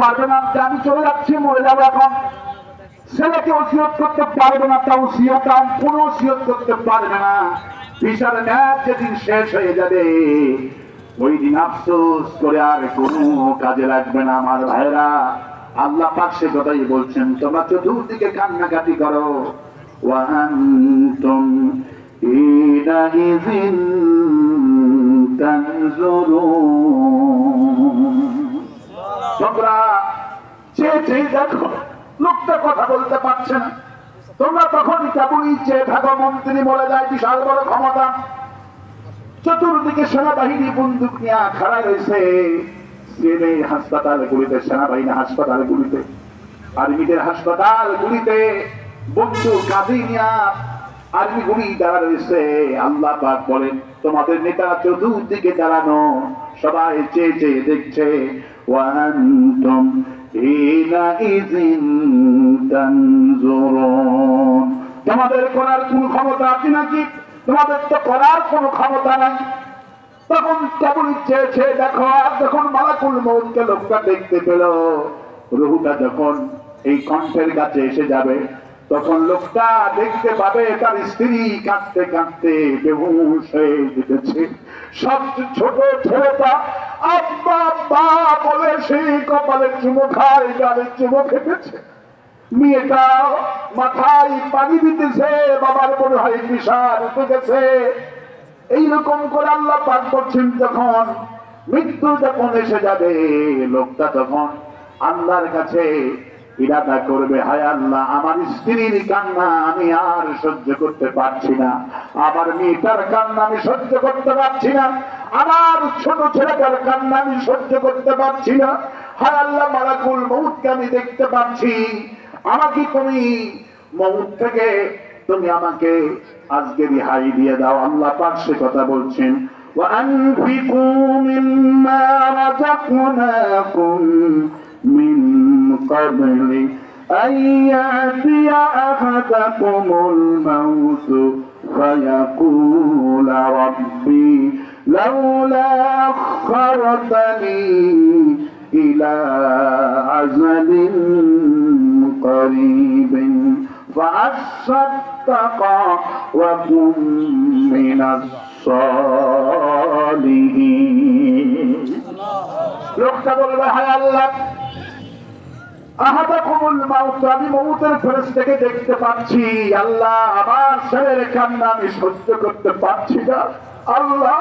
পারবে না আমি চলে যাচ্ছি, মরে যাব এখন। ছেলেকে ওসিয়ত করতে পারবে না তা ওসিয়ত কোনো ওসিয়ত করতে পারবে না। বিশাল ম্যাচ যেদিন শেষ হয়ে যাবে, ওই দিন আফসোস করে আর কোনো কাজে লাগবে না, আমার ভাইরা আল্লাহ পাক সে কথাই বলছেন, তোমরা চতুর্দিকে কান্নাকাটি করো। ওয়ান্তুম ইলাইযিন তানজুরুন। ক্ষমতা। চতুর্দিকে সেনাবাহিনী বন্দুক নিয়ে খাড়া রয়েছে। হাসপাতাল গুলিতে সেনাবাহিনী হাসপাতাল গুলিতে আর্মিদের হাসপাতাল গুলিতে বন্দুক কাঁধে নিয়ে গুলি দাঁড়া রয়েছে, আল্লাহ পাক বলেন, তোমাদের নেতা চতুর্দিকে দাঁড়ানো, সবাই চেয়ে চেয়ে দেখছে, ওয়ান্তুম তোমাদের করার কোন ক্ষমতা আছে নাকি? তোমাদের তো করার কোন ক্ষমতা নাই। তখন কেবল চেয়েছে দেখো, আর যখন মালাকুল মৌতকে লোকটা দেখতে পেল, রুহুটা যখন এই কণ্ঠের কাছে এসে যাবে তখন লোকটা দেখতে পাবে তার স্ত্রী কাঁদতে কাঁদতে বেহুশ হয়ে যেতেছে সব ছোট ছেলেটা, আব্বা আব্বা, বলে সেই কপালে চুমো খায়, গালে চুমো খেতেছে মেয়েটা মাথায় পানি দিতেছে, বাবার মনে হয় বিশাল উঠে গেছে। এইরকম করে আল্লাহ করছেন যখন মৃত্যু যখন এসে যাবে, লোকটা তখন আল্লাহর কাছে ইরাদা করবে হায় আল্লাহ আমার স্ত্রীর কান্না আমি আর সহ্য করতে পারছি না আমার মেয়েটার কান্না আমি সহ্য করতে পারছি না আমার ছোট ছেলেটার কান্না আমি সহ্য করতে পারছি না হায় আল্লাহ মালাকুল মৌতকে আমি দেখতে পাচ্ছি আমাকে তুমি মৌত থেকে তুমি আমাকে আজকে রিহাই দিয়ে দাও আল্লাহ পাক সে কথা বলছেন وأنفقوا مما رزقناكم من قبل أن يأتي أحدكم الموت فيقول ربي لولا أخرتني إلى أجل قريب فأصدق وكن من الصالحين লোকটা বলবে হায় আল্লাহ আহাদাকুমুল মাউত, আমি মৌতের ফেরেশতাকে দেখতে পাচ্ছি। আল্লাহ আমার ছেলের কান্না আমি সহ্য করতে পারছি না। আল্লাহ,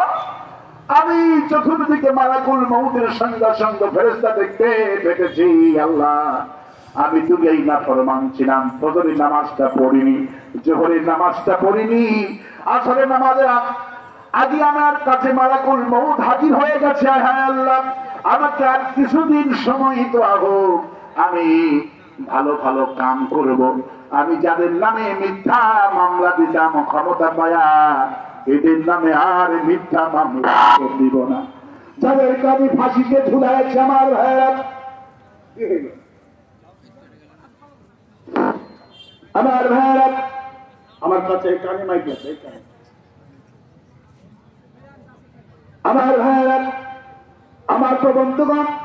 আমি চতুর্দিকে মালাকুল মৌতের সঙ্গে সঙ্গে ফেরেশতা দেখতে পেতেছি আল্লাহ, আমি এই না ফরমান ছিলাম, ফজরের নামাজটা পড়িনি, জোহরের নামাজটা পড়িনি আসলে নামাজে আজ আমার কাছে মালাকুল মৌত হাজির হয়ে গেছে। হ্যাঁ আল্লাহ, আমাকে আর কিছুদিন সময় তো আহো আমি ভালো ভালো কাম করব। আমি যাদের নামে মিথ্যা মামলা দিতাম, ক্ষমতা পায়া, এদের নামে আর মিথ্যা মামলা দিব না। যাদেরকে আমি ফাঁসিতে ঝুলাইছি আমার ভাইয়া আমার ভাইয়া আমার কাছে কানে মাইক আমার ভাইয়া আমার তো বন্ধুগণ একটু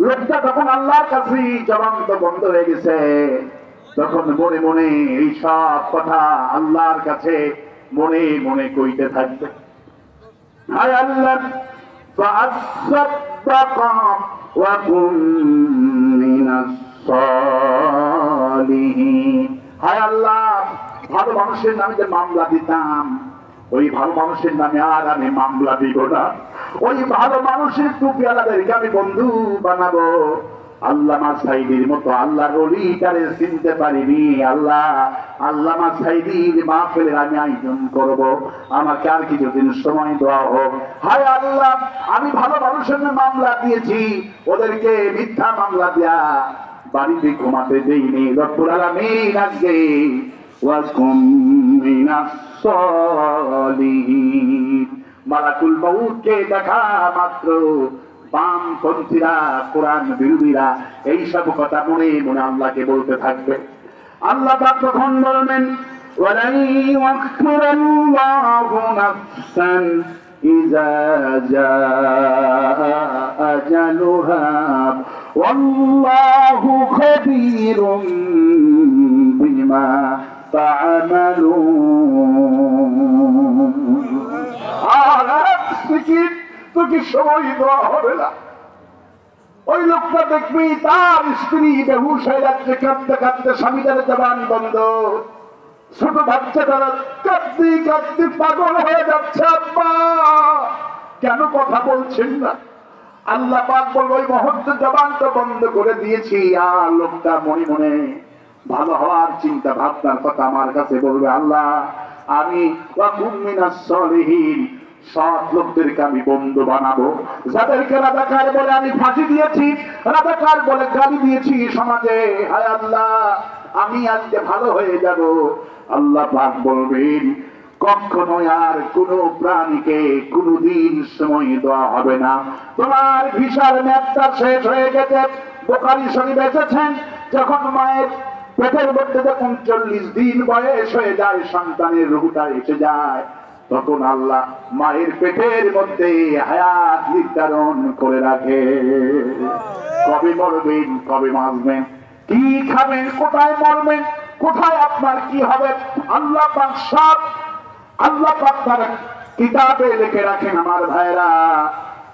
লোকটা তখন কাছে বন্ধ হয়ে গেছে। তখন মনে মনে এই সব কথা আল্লাহর কাছে মনে মনে কইতে থাকবে। হায় আল্লাহ, ভালো মানুষের নামে যে মামলা দিতাম ওই ভালো মানুষের নামে আর আমি মামলা দিব না। ওই ভালো মানুষের টুপিওয়ালাদেরকে আমি বন্ধু বানাবো। চিনতে পারিনি? আমি আমাকে আর সময় দেওয়া হোক। হায় আল্লাহ, আমি ভালো মানুষের মামলা দিয়েছি। ওদেরকে মিথ্যা মামলা দেয়া বাড়িতে ঘুমাতে দেইনি। রব্বুল আলামিন সলিহিন মালাকুল মউতকে দেখা মাত্র বামপন্থীরা কোরআন বিরোধীরা এইসব কথা মনে মনে আল্লাহকে বলতে থাকবে আল্লাহ পাক তখন বলবেন ولن يؤخر الله نفسا إذا جاء أجلها والله خبير بما تعملون আর আজকে সময় দেওয়া হবে না ওই লোকটা দেখবি তার স্ত্রী বেহুশ হয়ে যাচ্ছে কাঁদতে কাঁদতে স্বামীদের জবান বন্ধ ছোট বাচ্চা কাঁদতে কাঁদতে পাগল হয়ে যাচ্ছে আব্বা কেন কথা বলছেন না আল্লাহ পাক বলব, ওই মুহূর্তে জবানটা বন্ধ করে দিয়েছি। আর লোকটা মনে মনে ভালো হওয়ার চিন্তা ভাবনার কথা আমার কাছে বলবে আল্লাহ। আমি সৎ লোকদেরকে আমি বন্ধু বানাবো। যাদেরকে বলে আমি ফাঁসি দিয়েছি বলে গালি দিয়েছি সমাজে। হায় আল্লাহ, আমি আজকে ভালো হয়ে যাব। আল্লাহ পাক বলবেন কখনো আর কোন প্রাণীকে কোনদিন সময় দেওয়া হবে না। তোমার ভিসার ম্যাপটা শেষ হয়ে গেছে, বোকারি শরীফ এসেছেন, যখন মায়ের পেটের মধ্যে যখন চল্লিশ দিন বয়স হয়ে যায়, সন্তানের রুহুটা এসে যায়, তখন আল্লাহ মায়ের পেটের মধ্যে হায়াত নির্ধারণ করে রাখে। কবে মরবেন, কবে বাঁচবেন কি খাবেন, কোথায় মরবেন, কোথায় আপনার কি হবে, আল্লাহ পাক সব, আল্লাহ পাক তার কিতাবে লিখে রাখেন, আমার ভাইরা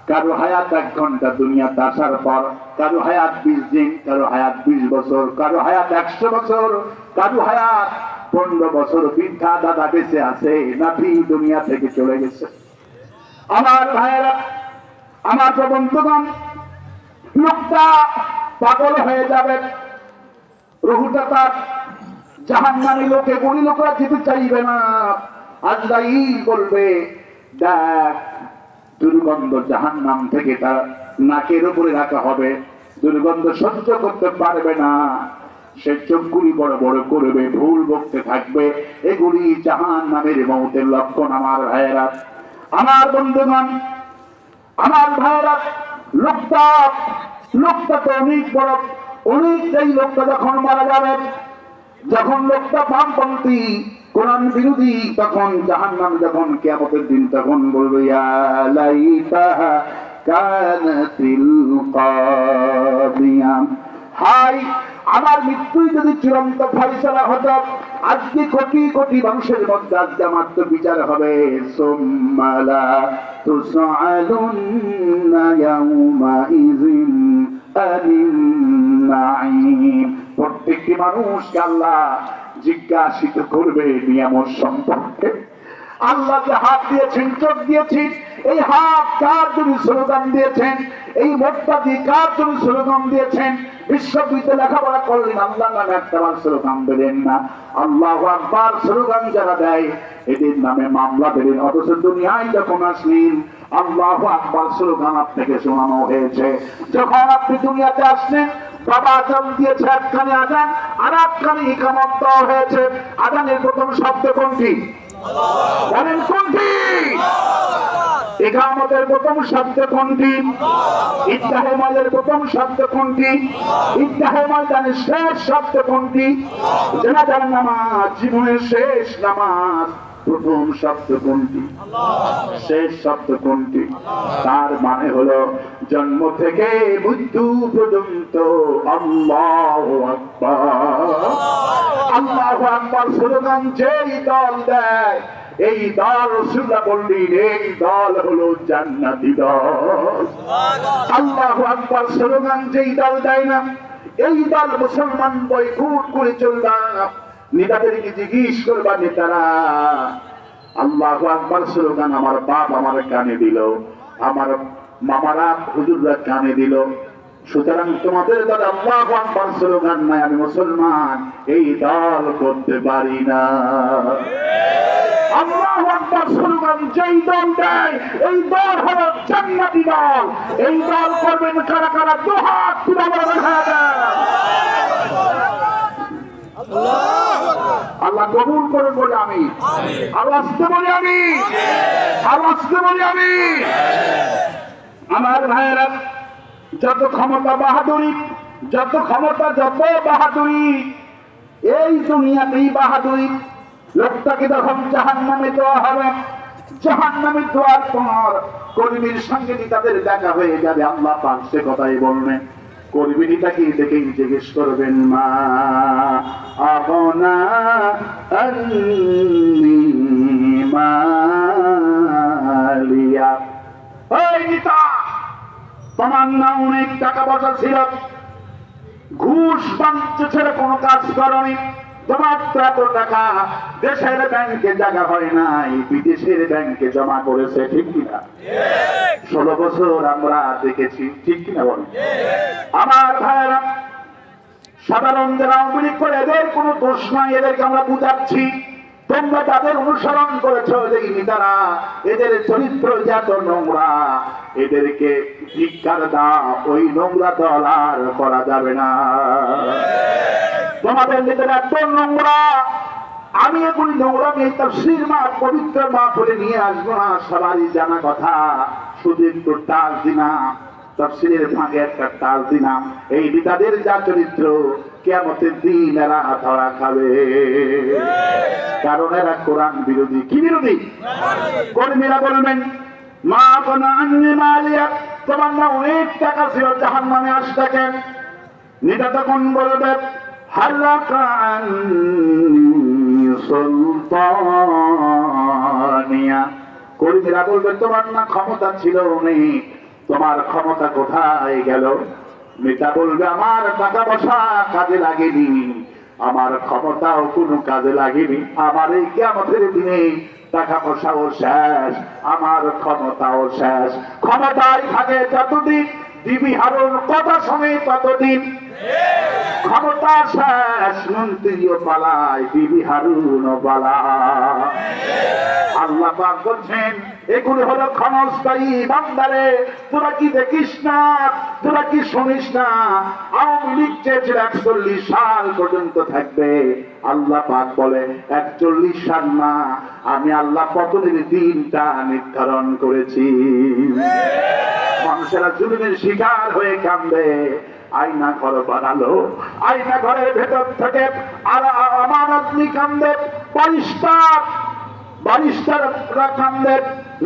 কারও হায়াত এক ঘণ্টা দুনিয়াতে আসার পর, কারও হায়াত বিশ দিন, কারও হায়াত বিশ বছর, কারও হায়াত একশো বছর, কারও হায়াত পনেরো বছর। বৃদ্ধা দাদা বেঁচে আছে, নাতি দুনিয়া থেকে চলে গেছে। আমার ভাইয়েরা, আমার বন্ধুগণ, লোকটা পাগল হয়ে যাবে। রহুটা তার জাহান নামী লোকে গুলি লোকরা যেতে চাইবে না। আজরাই বলবে, দেখ দুর্গন্ধ জাহান নাম থেকে তার নাকের উপরে রাখা হবে। দুর্গন্ধ সহ্য করতে পারবে না। সে চোখগুলি বড় বড় করবে, ভুল বকতে থাকবে। এগুলি জাহান নামের মৌতের লক্ষণ আমার ভাইয়েরা। আমার বন্ধুগণ, আমার ভাইয়েরা, লোকটা লোকটা তো অনেক বড়, অনেক এই লোকটা যখন মারা যাবে যখন লোকটা বামপন্থী, কোরআন বিরোধী, তখন জাহান নাম যখন কেয়ামতের দিন তখন বলবে হাই, আমার মৃত্যুই যদি চূড়ান্ত ফয়সলা হতো, আজকে কোটি কোটি মানুষের মধ্যে আজকে আমার তো বিচার হবে। সোম্মালা তুসআলুন্না ইয়াউমাইযিন আনিন নাঈম প্রত্যেকটি মানুষকে আল্লাহ জিজ্ঞাসিত করবে নিয়ামত সম্পর্কে। আল্লাহ যে হাত দিয়েছেন, চোখ দিয়েছেন, এই হাত কার জন্য স্লোগান দিয়েছেন? এই মোটটা দিয়ে কার জন্য স্লোগান দিয়েছেন? বিশ্ববিদ্যালয় লেখাপড়া করলেন, আল্লাহ নামে একটা স্লোগান দেবেন না। আল্লাহ আকবার স্লোগান যারা দেয়, এদের নামে মামলা দেবেন অথচ দুনিয়ায় যখন আসলেন আল্লাহ আকবার স্লোগান আপনাকে শোনানো হয়েছে। যখন আপনি দুনিয়াতে আসলেন, বাবা দিয়েছে একখানে আজান আর একখানে ইকামত দেওয়া হয়েছে। আজানের প্রথম শব্দ কোনটি? বলেন কোনটি? ইকামতের প্রথম শব্দ কোনটি? মালের প্রথম শব্দ কোনটি? ইত্তাহে ময়দানের শেষ শব্দ কোনটি? নামাজ, জীবনের শেষ নামাজ। প্রথম শব্দ কোনটি? শেষ শব্দ কোনটি? তার মানে হলো জন্ম থেকে মৃত্যু পর্যন্ত আল্লাহ আল্লাহ আকবর। স্লোগান যেই দল দেয় এই দল রসুল্লাহ বললেন এই দল হলো জান্নাতি দল। আল্লাহ আকবর স্লোগান যেই দল দেয় না এই দল মুসলমান বৈকুট করে চলবা। নেতাদেরকে জিজ্ঞেস করবা নেতারা, আল্লাহ আকবর স্লোগান আমার বাপ আমার কানে দিল, আমার মামারা হুজুররা কানে দিল। সুতরাং তোমাদের দলে আল্লাহ আকবার স্লোগান নাই, আমি মুসলমান, এই দল করতে পারি না। আল্লাহ আকবার স্লোগান, যেই দল দেয়, এই দল হলো জান্নাতি দল। এই দল করবেন কারা কারা? দুহাত তুলে হ্যাঁ দেয়। আল্লাহ কবুল করে বলে আমি। আল্লাহ আসতে বলি আমি। আল্লাহ আসতে বলি আমি। আমার ভাইয়েরা যত ক্ষমতা বাহাদুরি যত ক্ষমতা যত বাহাদুরি এই দুনিয়াতেই বাহাদুরি। লোকটাকে যখন জাহান নামে দেওয়া হবে জাহান নামে দেওয়ার পর কর্মীর সঙ্গে তাদের দেখা হয়ে যাবে। আল্লাহ পাক সে কথাই বলবেন কর্মীটাকে দেখেই জিজ্ঞেস করবেন, মা, আহনা মালিয়া। ওই নিতা তোমার না অনেক টাকা পয়সা ছিল। ঘুষ বাণিজ্য ছেড়ে কোনো কাজ করনি। তোমার তো এত টাকা দেশের ব্যাংকে জায়গা হয় নাই বিদেশের ব্যাংকে জমা করেছে ঠিক কিনা? ষোলো বছর আমরা দেখেছি ঠিক কিনা বল? আমার ভাইয়েরা সাধারণ যারা আওয়ামী করে এদের কোনো দোষ নাই এদেরকে আমরা বুঝাচ্ছি। তোমরা তাদের অনুসরণ করেছ দেখিনি তারা এদের চরিত্র যত নোংরা। এদেরকে ভিক্ষার দাও ওই নোংরা দল আর করা যাবে না। তোমাদের নিজের এত নোংরা আমি এগুলি নোংরা নিয়ে তফসির মা পবিত্র মা করে নিয়ে আসব না, সবারই জানা কথা। শুধু একটু টাল দিনাম তফসিলের ফাঁকে একটা টাল দিনাম এই বিদাদের যা চরিত্র কেমতের দিন এরা ধরা খাবে। কারণ এরা কোরআন বিরোধী। কি বিরোধী? কর্মীরা বলবেন, মা কোনো আন্নি মালিয়া, তোমার না অনেক টাকা ছিল জাহান নামে আসতে কেন নেতা তখন বলবে হাল্লাকা আন্নি সুলতানিয়া কর্মীরা বলবে তোমার না, ক্ষমতা ছিল অনেক। তোমার ক্ষমতা কোথায় গেল? নেতা বলবে, আমার টাকা পয়সা কাজে লাগেনি। আমার ক্ষমতাও কোনো কাজে লাগেনি। আমার এই কেমতের দিনে টাকা পয়সাও শেষ, আমার ক্ষমতাও শেষ। ক্ষমতায় থাকে যতদিন দিবি হারুন কথা শুনে ততদিন ক্ষমতা শেষ মন্ত্রীও পালায় বিবি হারুন পালায়। আল্লাহ বলছেন, এগুলো হলো ক্ষণস্থায়ী বান্দারে তোরা কি দেখিস না? তোরা কি শুনিস না? আওয়ামী লীগ চেয়েছিল একচল্লিশ সাল পর্যন্ত থাকবে। আল্লাহ পাক বলে, একচল্লিশ সাল না, আমি আল্লাহ পতনের দিনটা নির্ধারণ করেছি। মানুষেরা জুলুমের শিকার হয়ে কান্দে আয়না ঘর বানালো, আয়না ঘরের ভেতর থেকে আর আমার আপনি কান্দে পরিষ্কার বারিস্তাররা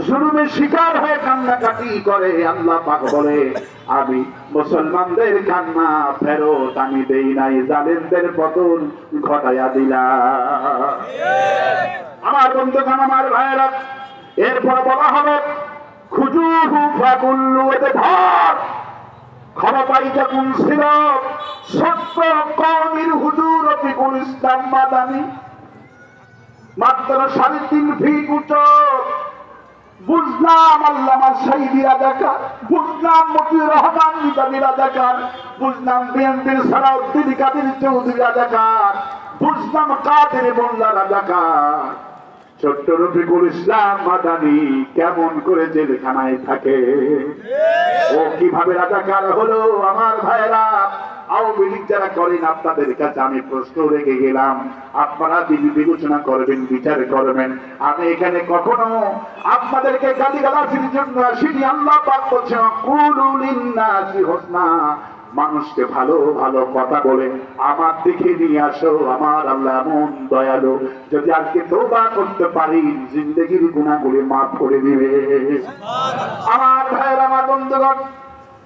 জুলুমের শিকার হয়ে কান্নাকাটি করে মুসলমানদের কান্না আমার বন্ধুগণ এরপর বলা হবে খুজুহু ফাকুল্লু এতে ধর ক্ষমতাই যখন ছিল, সত্য কমির হুজুর রফিকুল ইসলাম মাদানি মাত্র সাড়ে তিন ফিট উঁচু। বুঝলাম আল্লামা শহীদি দেখা বুঝলাম মতিউর রহমান নিজামী রাজাকার বুঝলাম বিএনপির সালাউদ্দিন কাদের চৌধুরী রাজাকার বুঝলাম কাদের মোল্লা রাজাকার ছোট্ট রফিকুল ইসলাম মাদানি কেমন করে জেলখানায় থাকে? ও কীভাবে রাজাকার হলো আমার ভাইরা আওয়ামী লীগ যারা করেন আপনাদের কাছে আমি প্রশ্ন রেখে গেলাম আপনারা দিদি বিবেচনা করবেন বিচার করবেন আমি এখানে কখনো আপনাদেরকে গালি গালাসির জন্য আসিনি আল্লাহ পাক বলছে কুলুল ইন্নাসি হোসনা মানুষকে ভালো ভালো কথা বলে আমার দিকে নিয়ে আসো আমার আল্লাহ এমন দয়ালু যদি আজকে তোবা করতে পারি জিন্দগির গুণাগুলি মাফ করে দিবে। আমার ভাইয়ের আমার বন্ধুগণ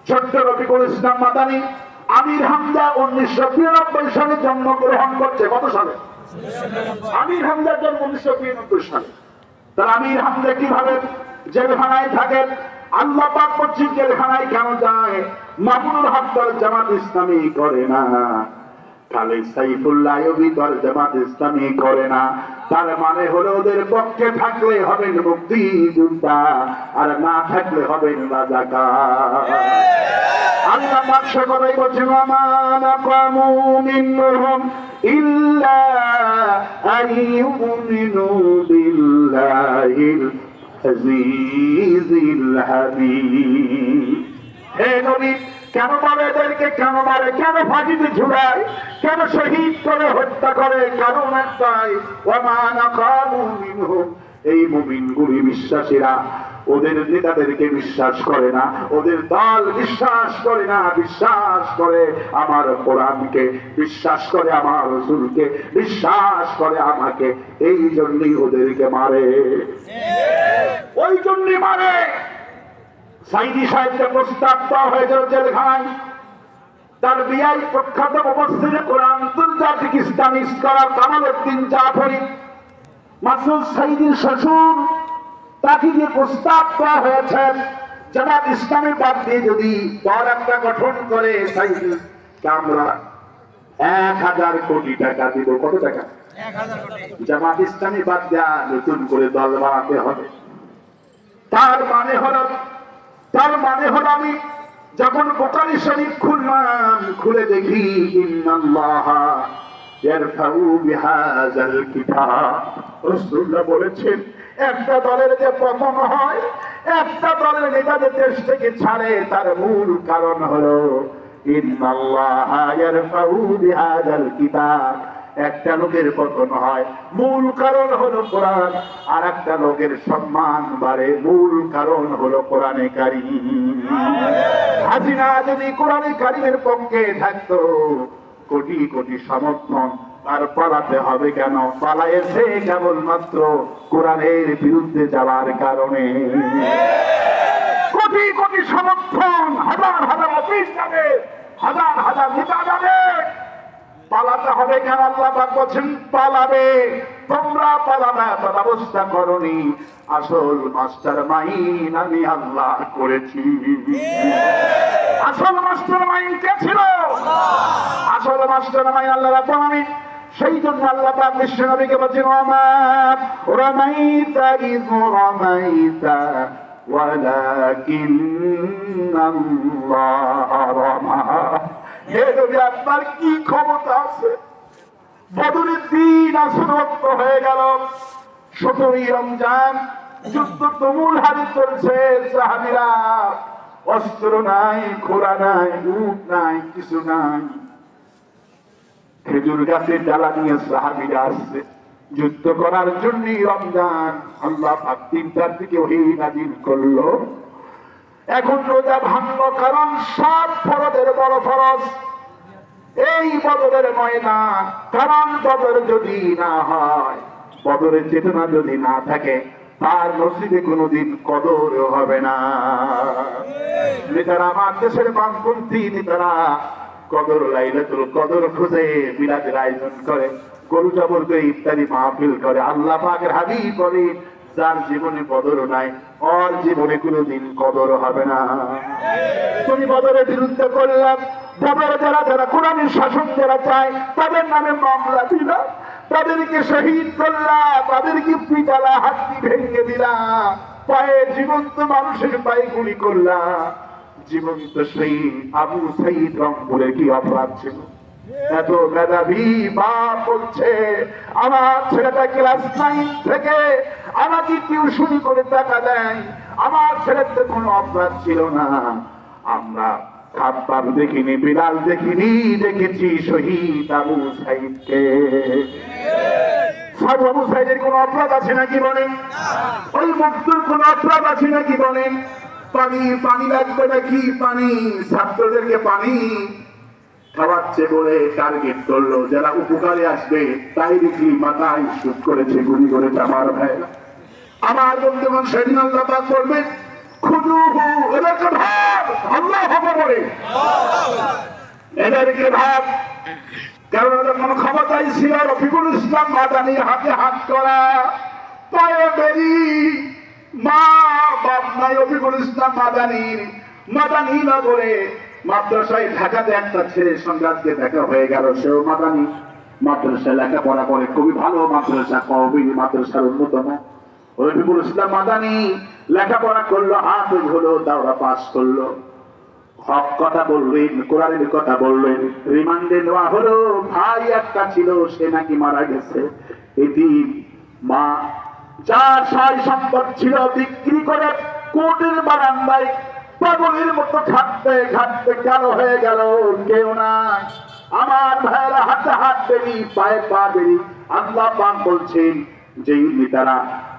ছোট্ট রফিকুল ইসলাম মাদানি আমির হামদা উনিশশো বিরানব্বই সালে জন্মগ্রহণ করছে কত সালে? আমির হামদার জন্ম উনিশশো বিরানব্বই সালে। তার আমির হামদা কীভাবে জেলখানায় থাকেন আল্লাহ পাক জেলখানায় কেন যায়? মামুনুল হামদার জামাত ইসলামী করে না। খালি সাইফুল্লাহ জামাত ইসলামী করে না। তার মানে হলো ওদের পক্ষে থাকলে হবেন মুক্তি যোদ্ধা আর না থাকলে হবেন রাজাকার। আল্লাহ বলছেন ইল্লা আইয়ুমিনু বিল্লাহিল আজিজিল হামিদ। হে নবী কেন মারে এদেরকে কেন মারে কেন ফাঁসিতে ঝুলায় কেন শহীদ করে হত্যা করে কারণ একটাই মিনহুম এই মুমিনগুলি বিশ্বাসীরা ওদের নেতাদেরকে বিশ্বাস করে না ওদের দল বিশ্বাস করে না বিশ্বাস করে আমার কোরআনকে বিশ্বাস করে আমার রসুলকে বিশ্বাস করে আমাকে। এই জন্যই ওদেরকে মারে। ওই জন্যই মারে। সাইদি সাহেবকে প্রস্তাব দেওয়া হয়েছিল জেলখানায় তার বিআই প্রখ্যাত মুফাসসির কোরআন আন্তর্জাতিক ইসলামী স্কলার কামাল উদ্দিন জাফরি। মাসুদ সাইদির শ্বশুর তাকে যে প্রস্তাব দেওয়া হয়েছে জামাত ইসলামের বাদ দিয়ে যদি দল একটা গঠন করে সাইদি আমরা এক হাজার কোটি টাকা দিব। কত টাকা? জামাত ইসলামী বাদ দেওয়া নতুন করে দল বানাতে হবে। তার মানে হলো তার মানে হলো আমি যখন বোকারি শরীফ খুললাম, খুলে দেখি বলেছেন, একটা দলের যে পতন হয়, একটা দলের নেতা যে দেশ থেকে ছাড়ে, তার মূল কারণ হলো, ইন্নাল্লাহ, ইয়ারফাউ বিহাযাল কিতাব। একটা লোকের পতন হয়। মূল কারণ হলো কোরআন আর একটা লোকের সম্মান বাড়ে। মূল কারণ হলো কোরআনে কারি হাসিনা যদি কোরআনে কারিমের পক্ষে থাকতো, কোটি কোটি সমর্থন আর পালাতে হবে কেন? পালাইছে কেবলমাত্র কোরআনের বিরুদ্ধে যাওয়ার কারণে। কোটি কোটি সমর্থন, হাজার হাজার অফিস যাবে, হাজার হাজার নেতা যাবে। পালাতে হবে কেন আল্লাহ পাক বলছেন পালাবে তোমরা পালাবে এত ব্যবস্থা করনি আসল মাস্টার মাইন আমি আল্লাহ করেছি আসল মাস্টার মাইন কে ছিল আসল মাস্টার মাইন আল্লাহ রাব্বুল আলামিন সেই জন্য আল্লাহ পাক বিশ্ব নবীকে বলছেন ওমাত রামাইতা ইয রামাইতা ولكن الله رمى হে নবী, আপনার কি ক্ষমতা আছে? বদরের দিন আসরত্ব হয়ে গেল। সতেরোই রমজান যুদ্ধ তুমুল হারে চলছে, সাহাবিরা। অস্ত্র নাই খোরা নাই উট নাই, কিছু নাই। খেজুর গাছের ডালা নিয়ে সাহাবিরা আসছে। যুদ্ধ করার জন্য রমজান। আল্লাহ তিনটার দিকে ওই নাজিল করল। এখন রোজা ভাঙল কারণ সব ফরজের বড় ফরজ। এই বদরের ময়দান কারণ বদর যদি না হয়, বদরের চেতনা যদি না থাকে, তার নসিবে কোনোদিন কদর হবে না। নেতারা আমার দেশের বামপন্থী নেতারা কদর, লাইলাতুল কদর খুঁজে বিলাদের আয়োজন করে, গরু জবরকে ইত্যাদি মাহফিল করে, আল্লাহ পাকের হাবিব বলে যার জীবনে কদর নাই ওর জীবনে কোনোদিন কদর হবে না। তুমি বদরের বিরুদ্ধে করলাম। বদরে যারা যারা কোরআনের শাসন যারা চায়, তাদের নামে মামলা দিলা তাদেরকে শহীদ করলা তাদেরকে পিটালা হাতি ভেঙে দিলা পায়ে জীবন্ত মানুষের পায়ে গুলি করলাম। জীবন্ত শহীদ আবু শহীদ রংপুরে কি অপরাধ ছিল? এত মেধাবী বাপ বলছে, আমার ছেলেটা ক্লাস নাইন থেকে আমাকে টিউশন করে টাকা দেয়। আমার ছেলের তো কোনো অপরাধ ছিল না। আমরা খাপ্পার দেখিনি বিড়াল দেখিনি, দেখেছি শহীদ আবু সাইদের কোনো অপরাধ আছে নাকি বলেন? ওই কোনো অপরাধ আছে বলেন? পানি পানি নাকি? পানি, ছাত্রদেরকে পানি খাওয়াচ্ছে বলে টার্গেট করল। যারা উপকারে আসবে, তাই দেখি মাথায় শুট করেছে, গুলি করেছে আমার ভাই আমার ভাব এদেরকে ভাব ছিল হাতে হাত করা মা বাপ নাই ইসলাম নগরে মাদ্রাসায় ঢাকাতে একটা ছেলের সঙ্গে দেখা হয়ে গেল, সেও মাদানি। মাদ্রাসায় লেখাপড়া করে, খুবই ভালো মাদ্রাসা কবি মাদ্রাসার অন্যতম। রফিকুল ইসলাম মাদানি লেখাপড়া করল, হাফেজ হলো, দাওরা পাস করল। হক কথা বললেন, কোরআনের কথা বললেন, রিমান্ডে নেওয়া হলো, ভাই একটা ছিল, সে নাকি মারা গেছে। এটি মা, যার সাই সম্পদ ছিল, বিক্রি করে কোর্টের বারান্দায় পাগলের মতো খাটতে খাটতে কালো হয়ে গেল। কেউ না, আমার ভাইয়েরা হাতে হাত দেরি, পায়ে পা দেরি। আল্লাহ পাক বলছেন যে নেতারা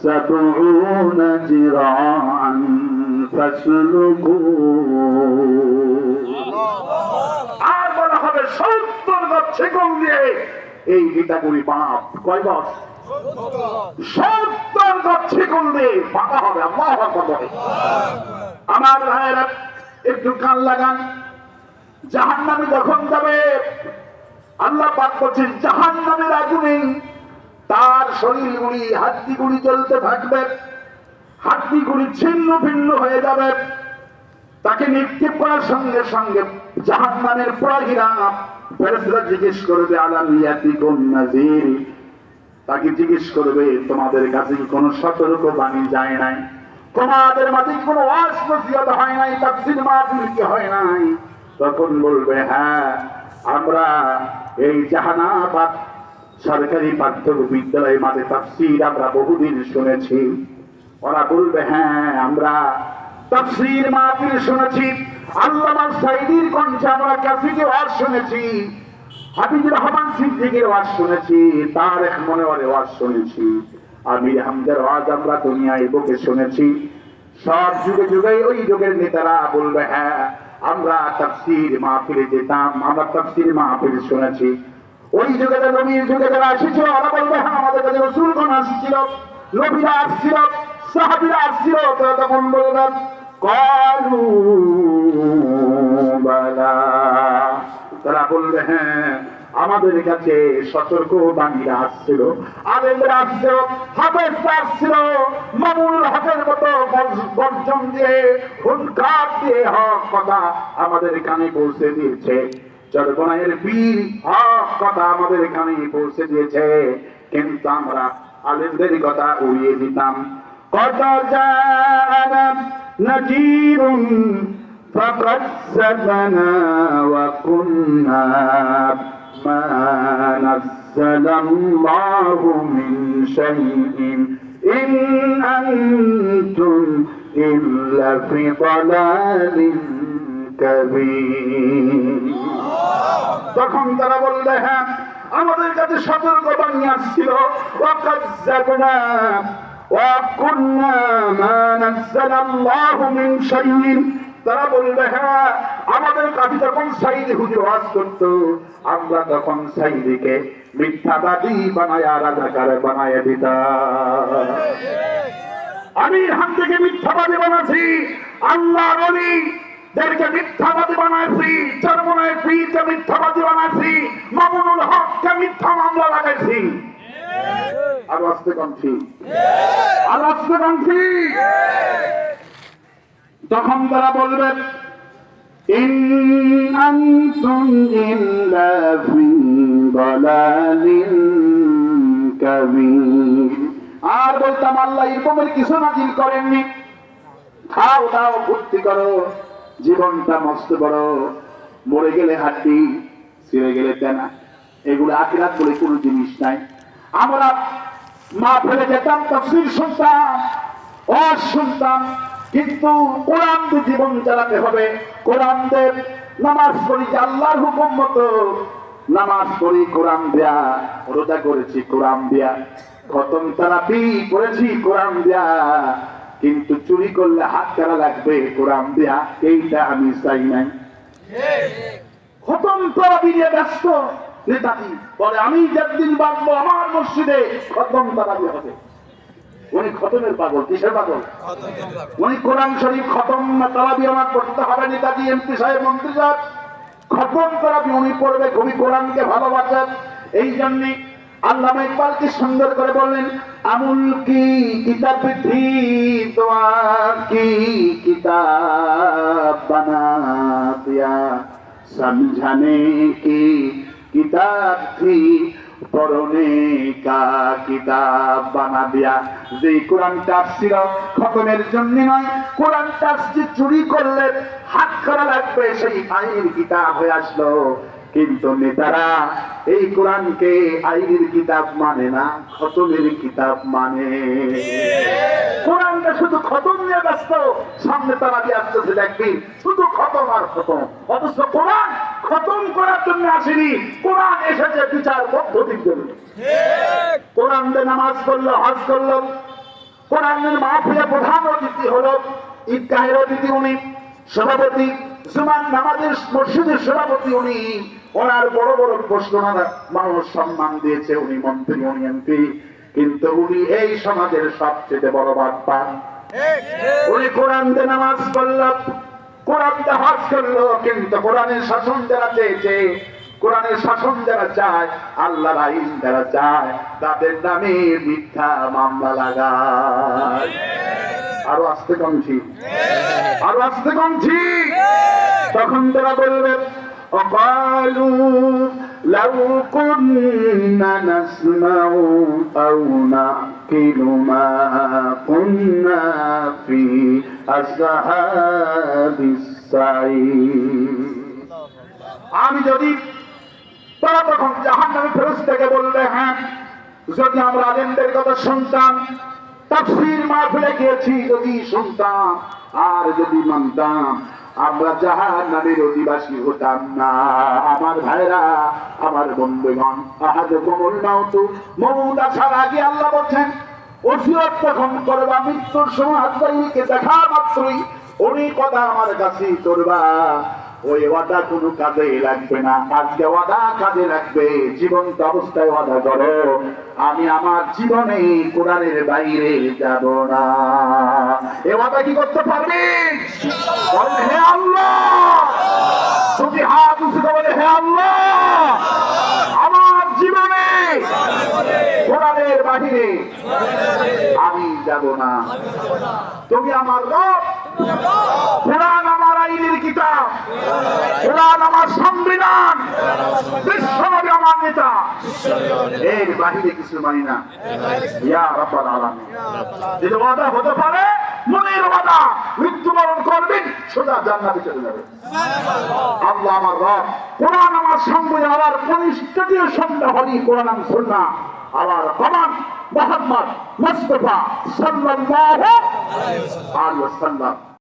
سبعون ذراعا فاسلكوه আর বলা হবে সত্তর গছ ছেকল দিয়ে এই গীতাগুলি বাপ কয় গছ সত্তর গছ ছেকল দিয়ে বাঁকা হবে আল্লাহ আকবার বলে আমার ভাইয়েরা একটু কান লাগান জাহান নামে যখন যাবে আল্লাহ পাক করছেন জাহান নামের আগুনে তার শরীরগুলি হাড্ডিগুলি চলতে থাকবে। হাড্ডিগুলি ছিন্ন ভিন্ন হয়ে যাবে। তাকে নিক্ষেপ করার সঙ্গে সঙ্গে জাহান নামের প্রহিরা ফেরেসরা জিজ্ঞেস করবে আলামিয়াতি কোন নাজির তাকে জিজ্ঞেস করবে, তোমাদের কাছে কি কোনো সতর্ক বাণী যায় নাই? তোমাদের মাঝে কোনো ওয়াজ হয় নাই? তাফসীর মাহফিল কি হয় নাই? তখন বলবে হ্যাঁ আমরা এই জাহানাবাদ সরকারি প্রাথমিক বিদ্যালয় মাঝে তাফসীর আমরা বহুদিন শুনেছি। ওরা বলবে হ্যাঁ আমরা তাফসীর মাহফিল শুনেছি। আল্লামা সাইদির কণ্ঠে আমরা কাফিকে ওয়াজ শুনেছি। হাবিবুর রহমান সিদ্দিকের ওয়াজ শুনেছি। তার এক মনে মনোয়ারে ওয়াজ শুনেছি। আমির হামজার ওয়াজ আমরা দুনিয়ায় বুকে শুনেছি। সব যুগে যুগে ওই যুগের নেতারা বলবে হ্যাঁ আমরা তাফসীর মাহফিলে যেতাম, আমরা তাফসীর মাহফিল শুনেছি। ওই যুগে নবীর যুগে যারা এসেছিল, ওরা বলবে হ্যাঁ আমাদের কাছে রসুলগণ আসছিল, নবীরা আসছিল, সাহাবিরা আসছিল, তারা তখন বলবেন কলু বালা। তারা বলবে হ্যাঁ আমাদের কাছে সতর্ক বাণীরা আসছিল, আলেমরা আসছিল হাফেজ আসছিল মামুল হকের মতো গর্জন দিয়ে হুনকার দিয়ে হক কথা আমাদের কানে পৌঁছে দিয়েছে। চরগোনায়ের বীর হক কথা আমাদের কানে পৌঁছে দিয়েছে কিন্তু আমরা আলেমদের কথা উড়িয়ে দিতাম কত জানা নজির فكذبنا وكنا ما نزل الله من شيء إن أنتم إلا في ضلال كبير তখন তারা বললে হ্যাঁ আমাদের কাছে সতর্ক বাণী আসছিল। তারা বলবে হ্যাঁ আমাদের কাছে সাইদি করতো, আমরা তখন সাইদিকে বানায়, রাজাকার বানায় আমি হাত থেকে মিথ্যাবাদী বানাছি। আল্লাহ বলি যাদেরকে মিথ্যাবাদী বানাইছি চরমনায় পীরকে মিথ্যাবাদী বানাইছি মামুনুল হককে মিথ্যা মামলা লাগাইছি। আর আসতে কমছি আর আসতে কমছি তখন তারা বলবেন ইন আনতুম ইল্লা ফি দালালিন কাবীর। আর বলতাম আল্লাহ এরকমের কিছু নাজিল করেননি। খাও দাও ভর্তি করো। জীবনটা মস্ত বড়। মরে গেলে হাড্ডি ছিঁড়ে গেলে তেনা এগুলো আখিরাত বলে কোনো জিনিস নাই। আমরা মা ফেলে যেতাম তফসিল শুনতাম ও শুনতাম কিন্তু কোরআন জীবন চালাতে হবে। কোরআন দের নামাজ পড়ি যে আল্লাহর হুকুম মতো। নামাজ পড়ি কোরআন দেয়া, রোজা করেছি কোরআন দেয়া। খতম তারাপি করেছি কোরআন দেয়া। কিন্তু চুরি করলে হাত কারা লাগবে, কোরআন দেয়া, এইটা আমি চাই নাই। খতম তারাপি নিয়ে ব্যস্ত নেতাজি বলে আমি যেদিন বাঁচবো আমার মসজিদে খতম তারাপি হবে। উনি খতমের পাগল, কিসের পাগল? উনি কোরআন শরীফ খতম তারাবি আমার পড়তে হবে নেতাজি এমপি সাহেব, মন্ত্রী সাহেব। খতম তারাবি উনি পড়বে খুবই কোরআনকে ভালোবাসেন। এই জন্যে আল্লামা ইকবাল কি সুন্দর করে বললেন, আমুল কি কিতাব থি দোয়া কি কিতাব বানাতিয়া? সমঝানে কি কিতাব থি পরনে কা কিতাব বানা দিয়া যে কোরআন তাফসির খতমের জন্য নয়, কোরআন তাফসির চুরি করলে হাত করা লাগবে, সেই আইন কিতাব হয়ে আসলো। কিন্তু নেতারা এই কোরআনকে আইনের কিতাব মানে না, খতমের কিতাব মানে। কোরআনটা শুধু খতম নিয়ে ব্যস্ত, সামনে তারা দিয়ে আসতেছে, দেখবি, শুধু খতম আর খতম। অথচ কোরআন খতম করার জন্য আসেনি। কোরআন এসেছে বিচার পদ্ধতির জন্য। কোরআন দিয়ে নামাজ পড়ল, হজ করল। কোরআনের মাহফিলে প্রধান অতিথি হলো ঈদগাহের অতিথি উনি, সভাপতি। জুমান নামাজের মসজিদের সভাপতি উনি। ওনার বড় বড় প্রশ্ন মানুষ সম্মান দিয়েছে, উনি মন্ত্রী, উনি এমপি। কিন্তু উনি এই সমাজের সবচেয়ে বড় বাদ পান উনি কোরআন দিয়ে নামাজ পড়ল কোরআন দিয়ে হজ করল, কিন্তু কোরআনের শাসন যারা চেয়েছে কোরআনের শাসন যারা চায়, আল্লাহর আইন যারা চায়, তাদের নামে মিথ্যা মামলা লাগায়। আরও আসতে কমছি আরও আসতে কমছি তখন তারা বলবে وقالوا لو كنا نسمع أو نعقل ما كنا في أصحاب السعير আমি যদি তারা তখন জাহান নামে ফেরত থেকে বলবে হ্যাঁ যদি আমরা আলেমদের কথা শুনতাম তাফসির মাহফিলে গিয়েছি যদি শুনতাম আর যদি মানতাম আমরা জাহান নামের অধিবাসী হতাম না। আমার ভাইরা আমার বন্ধুগণ, আহাজ কোমল তো মমুদ আসার আগে আল্লাহ বলছেন, ওসিয়ত তখন করবা, মৃত্যুর সময় হাত দেখা মাত্রই ওই কথা আমার কাছে করবা ওই ওয়াদা কোনো কাজে লাগবে না। আজকে ওয়াদা কাজে লাগবে। জীবন্ত অবস্থায় ওয়াদা করো। আমি আমার জীবনে কোরআনের বাইরে যাব না। এ ওয়াদা কি করতে পারবি? হে আল্লাহ! তুমি হাত উঁচু বলে, হে আল্লাহ! আমার জীবনে কোরআনের বাহিরে আমি যাব না। তুমি আমার রব। কোরআন আইনের কিতাব। কোরআন আমার সংবিধান। বিশ্বনবী আমার নেতা। এর বাহিরে কিছু মানি না। ইয়া রাব্বাল আলামিন। যদি ওয়াদা হতে পারে, মনের ওয়াদা মৃত্যুবরণ করবেন, সোজা জান্নাতে চলে যাবে আল্লাহ আমার রব, কোরআন আমার সংবিধান আমার পরিস্থিতির সন্ধ্যা হলি কোরআন আমি সুন্নাহ। আমার কমান মোহাম্মদ মুস্তফা সাল্লাল্লাহু আলাইহি ওয়াসাল্লাম।